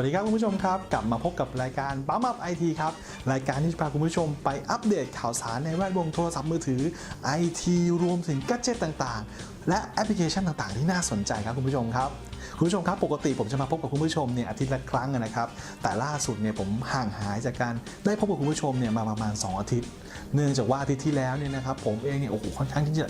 วัสดีครับคุณผู้ชมครับ กลับมาพบกับรายการปั๊มอัพไอทีครับ รายการที่จะพาคุณผู้ชมไปอัปเดตข่าวสารในแวดวงโทรศัพท์มือถือไอทีรวมถึงกัจเจตต่างๆ และแอปพลิเคชันต่างๆ ที่น่าสนใจครับคุณผู้ชมครับ คุณผู้ชมครับปกติผมจะมาพบกับคุณผู้ชมเนี่ยอาทิตย์ละครั้งนะครับแต่ล่าสุดเนี่ยผมห่างหายจากการได้พบกับคุณผู้ชมเนี่ยมาประมาณ 2 อาทิตย์ เนื่องจากว่าอาทิตย์ที่แล้วเนี่ยนะครับผมเองเนี่ยโอ้โหค่อนข้างที่จะ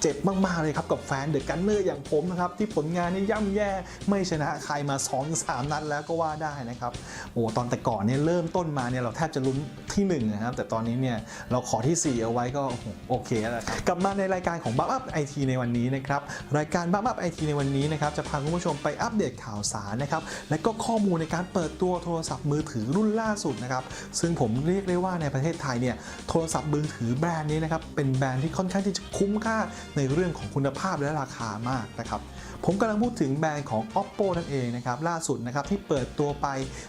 เจ็บมากๆเลยครับกับแฟนเดอะกันเนอร์อย่างผมนะครับที่ผลงานนี่ย่ำแย่ไม่ชนะใครมา2อสามนัดแล้วก็ว่าได้นะครับโอ้ตอนแต่ก่อนเนี่ยเริ่มต้นมาเนี่ยเราแทบจะลุ้นที่1นะครับแต่ตอนนี้เนี่ยเราขอที่ 4 เอาไว้ก็โอเคแล้วครับกลับมาในรายการของบัฟอัพไอทีในวันนี้นะครับรายการบัฟอัพไอทีในวันนี้นะครับจะพาคุณผู้ชมไปอัปเดตข่าวสารนะครับและก็ข้อมูลในการเปิดตัวโทรศัพท์มือถือรุ่นล่าสุดนะครับซึ่งผมเรียกได้ว่าในประเทศไทยเนี่ยโทรศัพท์มือถือแบรนด์นี้นะครับเป็นแบรนด์ที่ค่อนข้างที่จะคุ้มค่าในเรื่องของคุณภาพและราคามากนะครับผมกำลังพูดถึงแบรนด์ของ oppo นั่นเองนะครับล่าสุดนะครับที่เปิดตัวไป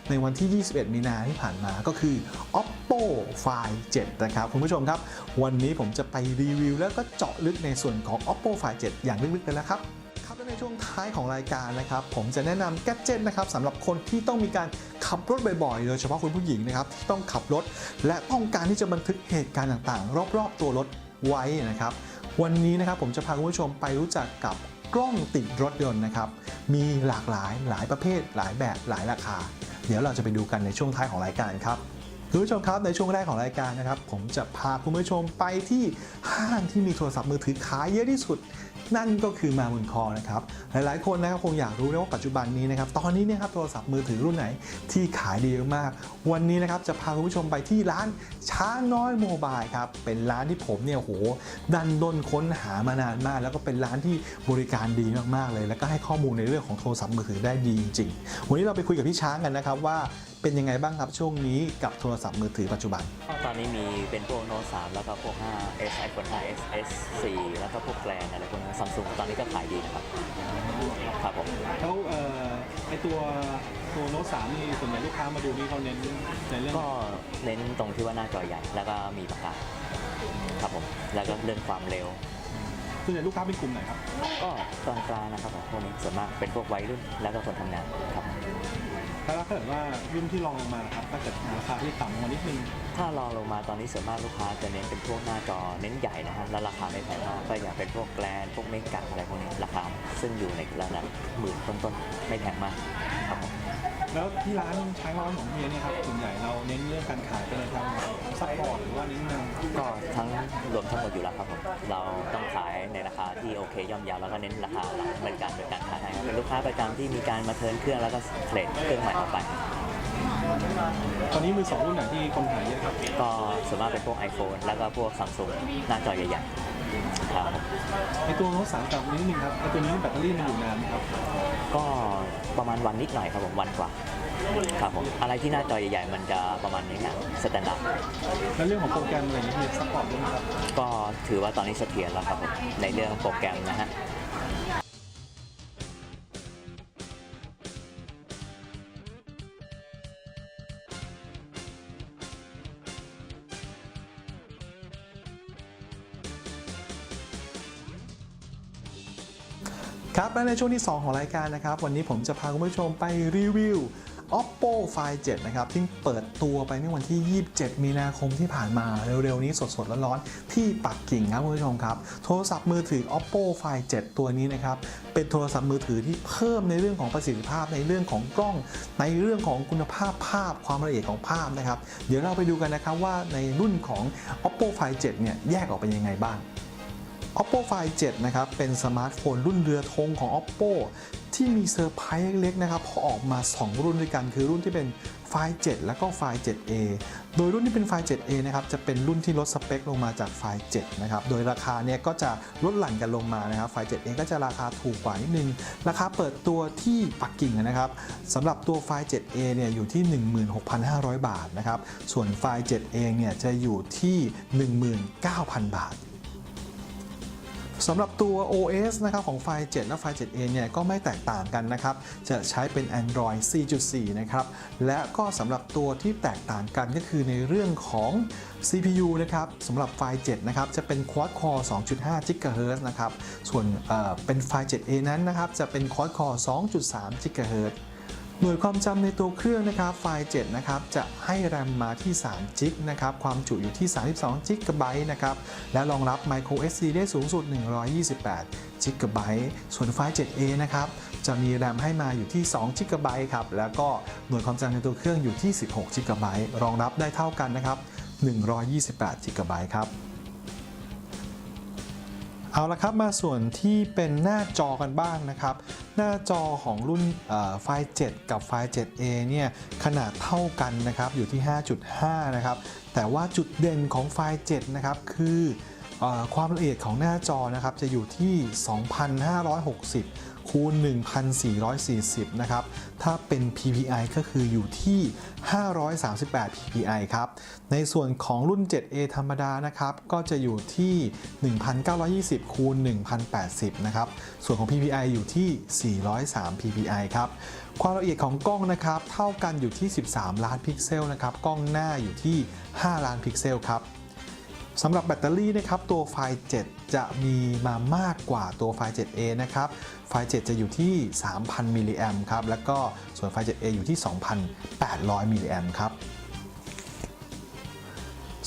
ในวันที่ 21 มีนาที่ผ่านมาก็คือ oppo find 7 นะครับคุณผู้ชมครับ วันนี้ผมจะไปรีวิวแล้วก็เจาะลึกในส่วนของ oppo find 7 อย่างลึกๆเลยแล้วครับ ในช่วงท้ายของรายการนะครับ ผมจะแนะนำแกดเจิตนะครับสำหรับคนที่ต้องมีการขับรถบ่อยๆ โดยเฉพาะคุณผู้หญิงนะครับที่ต้องขับรถ และต้องการที่จะบันทึกเหตุการณ์ต่างๆ รอบๆ ตัวรถไว้นะครับ วันนี้นะครับผมจะพาคุณผู้ชมไปรู้จักกับกล้องติดรถยนต์นะครับ มีหลากหลายหลายประเภท หลายแบบหลายราคา เดี๋ยวเราจะไปดูกันในช่วงท้ายของรายการครับคุณผู้ชมครับในช่วงแรกของรายการนะครับ ผมจะพาคุณผู้ชมไปที่ห้างที่มีโทรศัพท์มือถือขายเยอะที่สุด นั่นก็คือมาบุญคอนะครับหลายๆ คนนะครับคงอยากรู้นะว่าปัจจุบันนี้นะครับตอนนี้เนี่ยครับโทรศัพท์มือถือรุ่นไหนที่ขายดีมาก วันนี้นะครับจะพาคุณผู้ชมไปที่ร้านช้างน้อยโมบายครับเป็นร้านที่ผมเนี่ยโหดันด้นค้นหามานานมาก แล้วก็เป็นร้านที่บริการดีมากๆเลย แล้วก็ให้ข้อมูลในเรื่องของโทรศัพท์มือถือได้ดีจริงๆวันนี้เราไปคุยกับพี่ช้างกันนะครับว่า เป็นยังไงบ้างครับช่วงนี้กับโทรศัพท์มือถือปัจจุบัน ตอนนี้มีเป็นพวกโน้ต3แล้วก็พวก 5 S iPhone 5s S 4 แล้วก็พวกแกรนอะไรพวกนี้ซัมซุงตอนนี้ก็ขายดีนะครับครับผมแล้วเอ่อไอตัวตัวโน้ตสามนี่ส่วนใหญ่ลูกค้ามาดูนี่เขาเน้นในเรื่องก็เน้นตรงที่ว่าหน้าจอใหญ่ แล้วก็มีปากกาครับผมแล้วก็เรื่องความเร็วส่วนใหญ่ลูกค้าเป็นกลุ่มไหนครับ ก็กลางๆนะครับผมพวกนี้ส่วนมากเป็นพวกวัยรุ่นแล้วก็คนทำงานครับ แล้วถ้าเกิดว่ารุ่นที่รองลงมานะครับถ้าเกิดราคาที่ต่ำลงมานิดนึง ถ้าลองลงมาตอนนี้ส่วนมากลูกค้าจะเน้นเป็นพวกหน้าจอเน้นใหญ่นะฮะแล้วราคาไม่แพงมากก็อย่างเป็นพวกแกลนพวกเมกะอะไรพวกนี้ราคาซึ่งอยู่ในระดับหมื่นต้นๆไม่แพงมากครับผม แล้วที่ร้านช้างร้อนของเฮียเนี่ยครับส่วนใหญ่เราเน้นเรื่องการขายเป็นอะไรครับซัพพอร์ตหรือว่าเน้นนำก็ทั้งรวมทั้งหมดอยู่แล้วครับผมเราต้องขายในราคาที่โอเคย่อมเยาวแล้วก็เน้นราคาหลักบริการโดยการค้าให้ครับเป็นลูกค้าประจำที่มีการมาเทิร์นเครื่องแล้วก็เทรดเครื่องใหม่ออกไป ตอนนี้มือสองรุ่นไหนที่คนขายเยอะครับก็ส่วนมากเป็นพวก iPhone แล้วก็พวก Samsung หน้าจอใหญ่ๆครับผมไอตัวโน้ตสามกับนิดนึงครับไอตัวนี้แบตเตอรี่มันอยู่นานไหมครับก็ ประมาณวันนิดหน่อยครับผมวันกว่าครับผมอะไรที่หน้าจอใหญ่ๆมันจะประมาณนี้นะสแตนดาร์ดแล้วเรื่องของโปรแกรมอะไรอย่างเงี้ยเฮียซัพพอร์ตด้วยไหมครับก็ถือว่าตอนนี้เสถียรแล้วครับผมในเรื่องโปรแกรมนะฮะ ครับและในช่วงที่ 2 ของรายการนะครับ วันนี้ผมจะพาคุณผู้ชมไปรีวิว oppo find 7 นะครับที่เปิดตัวไปเมื่อวันที่ 27 มีนาคมที่ผ่านมาเร็วๆนี้สดๆร้อนๆที่ปักกิ่งครับคุณผู้ชมครับ โทรศัพท์มือถือ oppo find 7 ตัวนี้นะครับ เป็นโทรศัพท์มือถือที่เพิ่มในเรื่องของประสิทธิภาพในเรื่องของกล้อง ในเรื่องของคุณภาพภาพความละเอียดของภาพนะครับ เดี๋ยวเราไปดูกันนะครับว่าในรุ่นของ oppo find 7 เนี่ยแยกออกเป็นยังไงบ้าง oppo find 7 นะครับ เป็นสมาร์ทโฟนรุ่นเรือธงของ oppo ที่มีเซอร์ไพรส์เล็กๆนะครับพอออกมา 2 รุ่นด้วยกัน คือรุ่นที่เป็น find 7 แล้วก็ find 7a โดยรุ่นที่เป็น find 7a นะครับ จะเป็นรุ่นที่ลดสเปคลงมาจาก find 7 นะครับ โดยราคาเนี่ยก็จะลดหลั่นกันลงมานะครับ find 7a ก็จะราคาถูกกว่านิดนึง ราคาเปิดตัวที่ปักกิ่งนะครับสำหรับตัว find 7a เนี่ยอยู่ที่ 16,500 บาทนะครับ ส่วน find 7เองเนี่ยจะอยู่ที่ 19,000 บาท สำหรับตัว OS นะครับของไฟ7และไฟ 7a เนี่ยก็ไม่แตกต่างกันนะครับ จะใช้เป็น Android 4.4 นะครับ และก็สำหรับตัวที่แตกต่างกันก็คือในเรื่องของ CPU นะครับสำหรับไฟล์7นะครับจะเป็น Quad Core 2.5 GHz นะครับ ส่วนเเป็นไฟล์ 7a นั้นนะครับจะเป็น Quad Core 2.3 GHz หน่วยความจำในตัวเครื่องนะครับไฟล์ 7 นะครับ จะให้แรมมาที่ 3 จิกนะครับ ความจุอยู่ที่ 32 จิกะไบต์นะครับ และรองรับ micro SD ได้สูงสุด 128 จิกะไบต์ส่วนไฟล์ 7A นะครับ จะมีแรมให้มาอยู่ที่ 2 จิกะไบต์ครับ แล้วก็หน่วยความจำในตัวเครื่องอยู่ที่ 16 จิกะไบต์รองรับได้เท่ากันนะครับ 128 จิกะไบต์ครับ เอาละครับมาส่วนที่เป็นหน้าจอกันบ้างนะครับ หน้าจอของรุ่นไฟล์ 7 กับไฟล์ 7A เนี่ยขนาดเท่ากันนะครับอยู่ที่ 5.5 นะครับ แต่ว่าจุดเด่นของไฟล์ 7 นะครับ คืออความละเอียดของหน้าจอนะครับจะอยู่ที่ 2,560 คูณ 1,440 นะครับ ถ้าเป็น PPI ก็คืออยู่ที่ 538 PPI ครับ ในส่วนของรุ่น 7A ธรรมดานะครับ ก็จะอยู่ที่ 1,920 คูณ 1,080 นะครับ ส่วนของ PPI อยู่ที่ 403 PPI ครับ ความละเอียดของกล้องนะครับ เท่ากันอยู่ที่ 13 ล้านพิกเซลนะครับ กล้องหน้าอยู่ที่ 5 ล้านพิกเซลครับ สำหรับแบตเตอรี่นะครับตัวไฟ 7 จะมีมามากกว่าตัวไฟ 7A นะครับ ไฟ 7 จะอยู่ที่ 3,000 มิลลิแอมครับ แล้วก็ส่วนไฟ 7A อยู่ที่ 2,800 มิลลิแอมครับ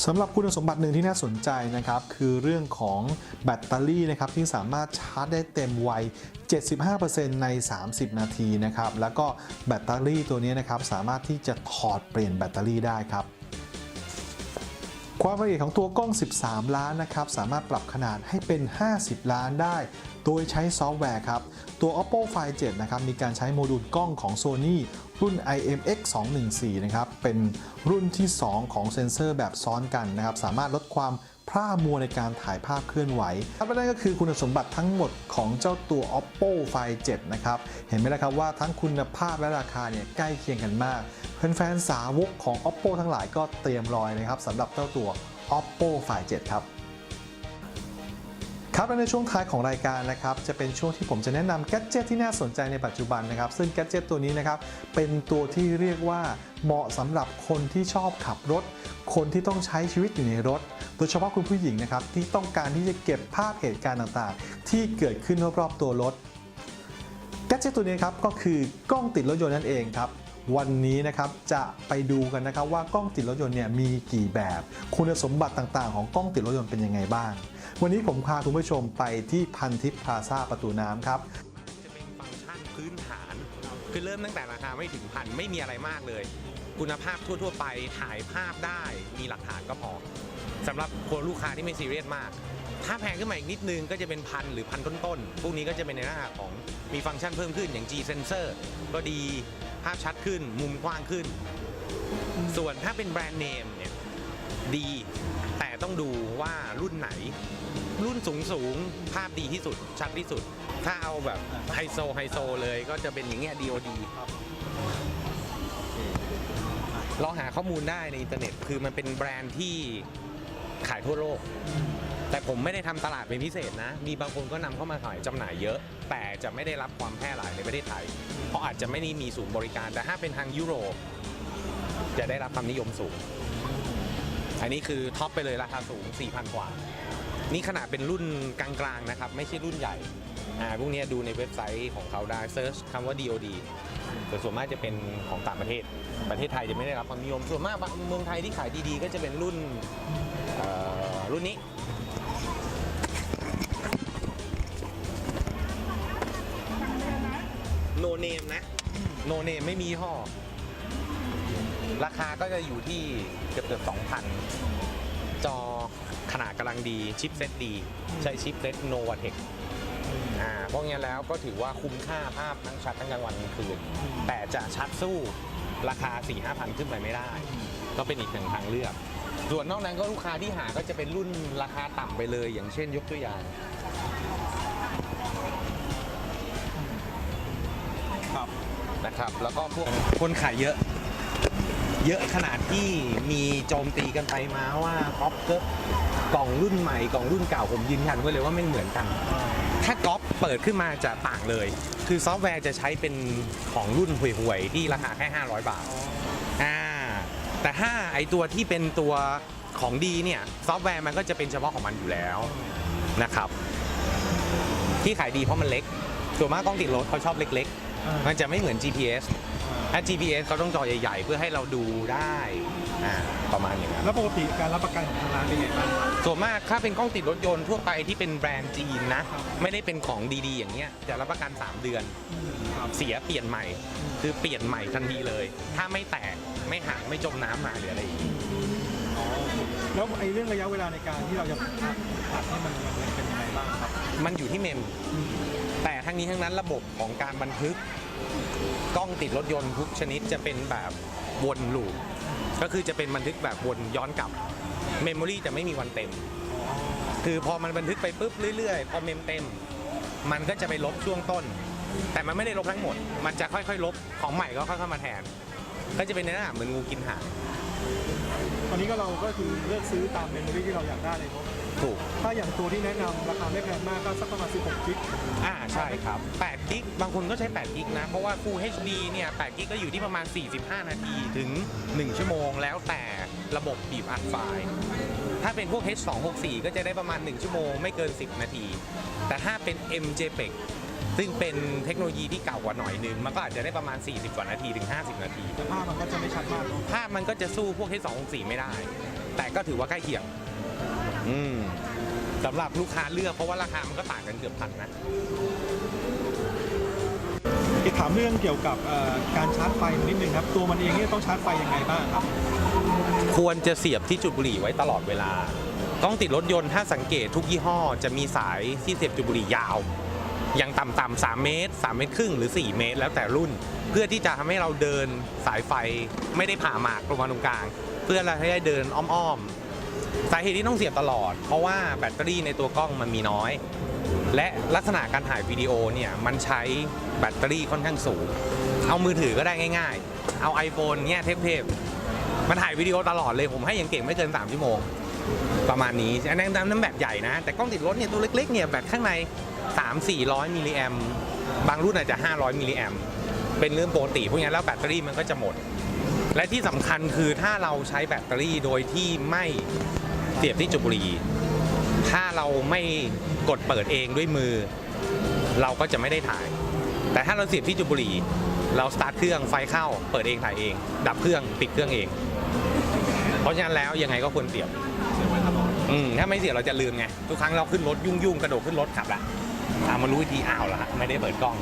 สำหรับคุณสมบัติหนึ่งที่น่าสนใจนะครับคือเรื่องของแบตเตอรี่นะครับที่สามารถชาร์จได้เต็มวัย 75%ใน 30 นาทีนะครับแล้วก็แบตเตอรี่ตัวนี้นะครับสามารถที่จะถอดเปลี่ยนแบตเตอรี่ได้ครับ ความละเอียดของตัวกล้อง 13 ล้านนะครับ สามารถปรับขนาดให้เป็น 50 ล้านได้ โดยใช้ซอฟต์แวร์ครับ ตัว Oppo Find 7 นะครับ มีการใช้โมดูลกล้องของ Sony รุ่น IMX 214 นะครับ เป็นรุ่นที่ 2 ของเซ็นเซอร์แบบซ้อนกันนะครับ สามารถลดความพร่ามัวในการถ่ายภาพเคลื่อนไหวครับและนั่นก็คือคุณสมบัติทั้งหมดของเจ้าตัว Oppo Find 7 นะครับ เห็นไหมล่ะครับว่าทั้งคุณภาพและราคาเนี่ยใกล้เคียงกันมาก แฟนๆสาวกของ Oppo ทั้งหลายก็เตรียมรอยนะครับสำหรับเจ้าตัว Oppo Find 7 ครับครับและในช่วงท้ายของรายการนะครับจะเป็นช่วงที่ผมจะแนะนำแกดเจิตที่น่าสนใจในปัจจุบันนะครับ ซึ่งแกดเจิตตัวนี้นะครับเป็นตัวที่เรียกว่าเหมาะสำหรับคนที่ชอบขับรถ คนที่ต้องใช้ชีวิตอยู่ในรถ โดยเฉพาะคุณผู้หญิงนะครับที่ต้องการที่จะเก็บภาพเหตุการณ์ต่างๆ ที่เกิดขึ้นรอบๆตัวรถแกดเจิตตัวนี้ครับก็คือกล้องติดรถยนต์นั่นเองครับ วันนี้นะครับจะไปดูกันนะครับว่ากล้องติดรถยนต์เนี่ยมีกี่แบบ คุณสมบัติต่างๆ ของกล้องติดรถยนต์เป็นยังไงบ้าง วันนี้ผมพาคุณผู้ชมไปที่พันทิพย์พลาซาประตูน้ำครับจะเป็นฟังก์ชันพื้นฐาน คือเริ่มตั้งแต่ราคาไม่ถึงพันไม่มีอะไรมากเลย คุณภาพทั่วๆ ไปถ่ายภาพได้มีหลักฐานก็พอสำหรับคนลูกค้าที่ไม่ซีเรียสมากถ้าแพงขึ้นมาอีกนิดนึงก็จะเป็นพันหรือพันต้นๆ พวกนี้ก็จะเป็นในหน้าของมีฟังก์ชันเพิ่มขึ้นอย่าง G sensor ก็ดีาพชัดขึ้น มุมกว้างขึ้น ส่วนถ้าเป็นแบรนด์เนมเนี่ยดี แต่ต้องดูว่ารุ่นไหน รุ่นสูงสูงภาพดีที่สุด ชัดที่สุด ถ้าเอาแบบไฮโซไฮโซเลยก็จะเป็นอย่างเงี้ย DOD ลองหาข้อมูลได้ในอินเทอร์เน็ต คือมันเป็นแบรนด์ที่ขายทั่วโลก แต่ผมไม่ได้ทำตลาดเป็นพิเศษนะ มีบางคนก็นำเข้ามาขายจำหน่ายเยอะ แต่จะไม่ได้รับความแพร่หลายในประเทศไทย เพราะอาจจะไม่ได้มีศูนย์บริการ แต่ถ้าเป็นทางยุโรป จะได้รับความนิยมสูง อันนี้คือท็อปไปเลยราคาสูง 4,000 กว่า นี่ขนาดเป็นรุ่นกลางๆนะครับ ไม่ใช่รุ่นใหญ่ อ่า พวกนี้ดูในเว็บไซต์ของเขาได้เซิร์ชคำว่า DOD แต่ส่วนมากจะเป็นของต่างประเทศ ประเทศไทยจะไม่ได้รับความนิยม ส่วนมากเมืองไทยที่ขายดีๆ ก็จะเป็นรุ่นรุ่นนี้ เนมนะ โนเนมไม่มียี่ห้อราคาก็จะอยู่ที่เกือบเกือบ2,000จอขนาดกำลังดีชิปเซตดี ใช้ชิปเซตโนวาเทคอ่าพวกเนี้ยแล้วก็ถือว่าคุ้มค่าภาพทั้งชัดทั้งกลางวันกลางคืน แต่จะชัดสู้ราคา4 5 0 0 0ขึ้นไปไม่ได้ ก็เป็นอีกหนึ่งทางเลือก ส่วนนอกนั้นก็ลูกค้าที่หาก็จะเป็นรุ่นราคาต่ำไปเลย อย่างเช่นยกตัวอย่าง ครับ แล้วก็พวกคนขายเยอะ เยอะขนาดที่มีโจมตีกันไปมาว่าก๊อปเกกล่องรุ่นใหม่กล่องรุ่นเก่าผมยืนยันไว้เลยว่าไม่เหมือนกัน ถ้าก๊อปเปิดขึ้นมาจะต่างเลย คือซอฟต์แวร์จะใช้เป็นของรุ่นห่วยๆที่ราคาแค่ 500 บาทอ่าแต่ถ้าไอตัวที่เป็นตัวของดีเนี่ยซอฟต์แวร์มันก็จะเป็นเฉพาะของมันอยู่แล้วนะครับ ที่ขายดีเพราะมันเล็ก ส่วนมากกล้องติดรถเขาชอบเล็กอ่า มันจะไม่เหมือน GPS ถ้า GPS เขาต้องจอใหญ่ ๆ เพื่อให้เราดูได้อ่าประมาณอย่างนั้น แล้วปกติการรับประกันของทางร้านเป็นไงบ้างครับ ส่วนมากถ้าเป็นกล้องติดรถยนต์ทั่วไปที่เป็นแบรนด์จีนนะ ไม่ได้เป็นของดีๆ อย่างเงี้ยจะรับประกัน 3 เดือนครับเสียเปลี่ยนใหม่ คือเปลี่ยนใหม่ทันทีเลย ถ้าไม่แตกไม่หักไม่จมน้ำมาหรืออะไรอย่างงี้ แล้วไอ้เรื่องระยะเวลาในการที่เราจะตัดให้มันมันเป็นยังไงบ้างครับ มันอยู่ที่เมม แต่ทั้งนี้ทั้งนั้นระบบของการบันทึกกล้องติดรถยนต์ทุกชนิดจะเป็นแบบวนลูปก็คือจะเป็นบันทึกแบบวนย้อนกลับเมมโมรีจะไม่มีวันเต็ม คือพอมันบันทึกไปปุ๊บเรื่อยๆ พอเมมเต็ม มันก็จะไปลบช่วงต้น แต่มันไม่ได้ลบทั้งหมด มันจะค่อยๆ ลบของใหม่ก็ค่อยๆมาแทน ก็จะเป็นในลักษณะเหมือนงูกินหาง ตอนนี้ก็เราก็คือเลือกซื้อตามเมมโมรี่ที่เราอยากได้เลยเนาะถูก ถ้าอย่างตัวที่แนะนำราคาไม่แพงมากก็สักประมาณ 16กิกอ่าใช่ครับ8กิกบางคนก็ใช้8กิกนะ เพราะว่า Full HD เนี่ย8กิกก็อยู่ที่ประมาณ 45 นาทีถึง 1 ชั่วโมง แล้วแต่ระบบบีบอัดไฟล์ ถ้าเป็นพวก H264 ก็จะได้ประมาณ 1 ชั่วโมง ไม่เกิน 10 นาที แต่ถ้าเป็น MJPEG ซึ่งเป็นเทคโนโลยีที่เก่ากว่าหน่อยนึง มันก็อาจจะได้ประมาณ 40 กว่านาทีถึง 50 นาทีแต่ภาพมันก็จะไม่ชัดมากเนาะภาพมันก็จะสู้พวก H264 ไม่ได้ แต่ก็ถือว่าใกล้เคียง อืมสำหรับลูกค้าเลือกเพราะว่าราคามันก็ต่างกันเกือบพันนะ อีกถามเรื่องเกี่ยวกับเอ่อการชาร์จไฟนิดนึงครับ ตัวมันเองเนี่ยต้องชาร์จไฟยังไงบ้างครับ ควรจะเสียบที่จุดบุหรี่ไว้ตลอดเวลา กล้องติดรถยนต์ถ้าสังเกตทุกยี่ห้อจะมีสายที่เสียบจุดบุหรี่ยาว อย่างต่ำๆ3 เมตร 3 เมตรครึ่งหรือ 4 เมตร แล้วแต่รุ่น เพื่อที่จะทำให้เราเดินสายไฟไม่ได้ผ่าหมากลงมาตรงกลาง เพื่อเราให้ได้เดินอ้อมๆสาเหตุที่ต้องเสียบตลอด เพราะว่าแบตเตอรี่ในตัวกล้องมันมีน้อย และลักษณะการถ่ายวิดีโอเนี่ยมันใช้แบตเตอรี่ค่อนข้างสูง เอามือถือก็ได้ง่าย ๆ เอา iPhone เนี่ยเทพๆมันถ่ายวิดีโอตลอดเลยผมให้อย่างเก่งไม่เกิน3ชั่วโมงประมาณนี้อันนั้นนั้นแบบใหญ่นะ แต่กล้องติดรถเนี่ยตัวเล็กๆเนี่ยแบตข้างใน 3 400 มิลลิแอมบางรุ่นอาจจะ 500 มิลลิแอมเป็นเรื่องปกติพวกนี้แล้วแบตเตอรี่มันก็จะหมด และที่สำคัญคือถ้าเราใช้แบตเตอรี่โดยที่ไม่เสียบที่จุดบุหรี่ถ้าเราไม่กดเปิดเองด้วยมือ เราก็จะไม่ได้ถ่าย แต่ถ้าเราเสียบที่จุดบุหรี่เราสตาร์ทเครื่องไฟเข้าเปิดเองถ่ายเอง ดับเครื่องปิดเครื่องเอง เพราะฉะนั้นแล้วยังไงก็ควรเสียบอืมถ้าไม่เสียบเราจะลืมไงทุกครั้งเราขึ้นรถยุ่งๆกระโดดขึ้นรถขับละ อ่ามารู้วิธีอ้าวละไม่ได้เปิดกล้อง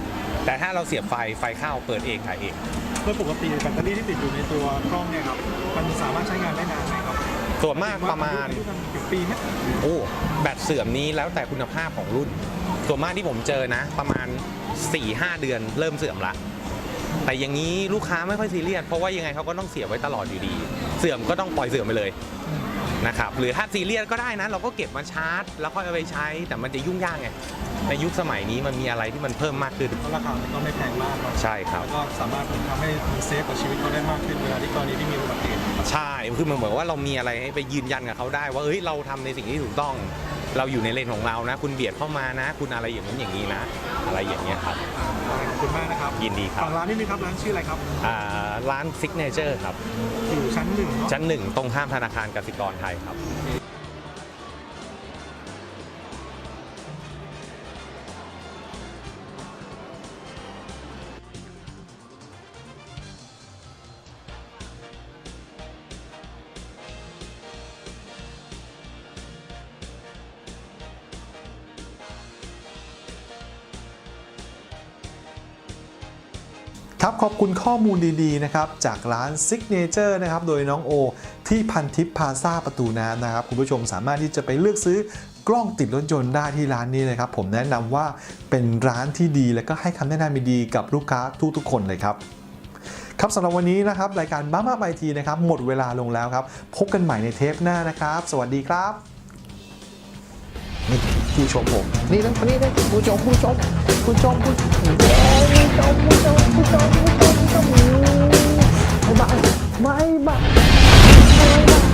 แต่ถ้าเราเสียบไฟไฟเข้าเปิดเองถ่ายเอง โดยปกติแบตเตอรี่ที่ติดอยู่ในตัวกล้องเนี่ยครับมันสามารถใช้งานได้นานไหมครับส่วนมากประมาณอายุมันถึงปีไหมโอ้แบตเสื่อมนี้แล้วแต่คุณภาพของรุ่น ส่วนมากที่ผมเจอนะ ประมาณ 4-5 เดือนเริ่มเสื่อมละ แต่อย่างนี้ลูกค้าไม่ค่อยซีเรียสเพราะว่ายังไงเขาก็ต้องเสียบไว้ตลอดอยู่ดี เสื่อมก็ต้องปล่อยเสื่อมไปเลย นะครับหรือถ้าซีเรียสก็ได้นะ เราก็เก็บมาชาร์จ แล้วค่อยเอาไปใช้แต่มันจะยุ่งยากไงในยุคสมัยนี้มันมีอะไรที่มันเพิ่มมากขึ้นเพราะราคามันก็ไม่แพงมากเนาะใช่ครับ แล้วก็สามารถทำให้มันเซฟกับชีวิตเขาได้มากขึ้นเวลาที่กรณีที่มีอุบัติเหตุ ใช่ คือมันเหมือนว่าเรามีอะไรให้ไปยืนยันกับเขาได้ว่า เอ้ย เราทำในสิ่งที่ถูกต้อง เราอยู่ในเลนของเรานะ คุณเบียดเข้ามานะ คุณอะไรอย่างนี้นอย่างนี้นะ อะไรอย่างเงี้ยครับ ขอบคุณมากนะครับยินดีครับฝั่งร้านนี่นึงครับร้านชื่ออะไรครับอ่าร้านซิกเนเจอร์ครับ อยู่ชั้นหนึ่งเนาะชั้นหนึ่งตรงข้ามธนาคารกสิกรไทยครับ ครับขอบคุณข้อมูลดีๆนะครับจากร้าน Signature นะครับโดยน้องโอ ที่พันทิพย์พาซาประตูน้ำนะครับคุณผู้ชมสามารถที่จะไปเลือกซื้อกล้องติดรถยนต์ได้ที่ร้านนี้เลยครับ ผมแนะนำว่าเป็นร้านที่ดีและก็ให้คำแนะนำดีๆกับลูกค้าทุกๆคนเลยครับครับสำหรับวันนี้นะครับ รายการบ้ามาไอทีนะครับ หมดเวลาลงแล้วครับ พบกันใหม่ในเทปหน้านะครับ สวัสดีครับ ผู้ชมผม นี่นะนี่นะผู้ชมผู้ชมผู้ชมผู้ชมผู้ชมผู้ชมผู้ชมผู้ชมผู้ชมไม่บ้าไม่บ้าไม่บ้า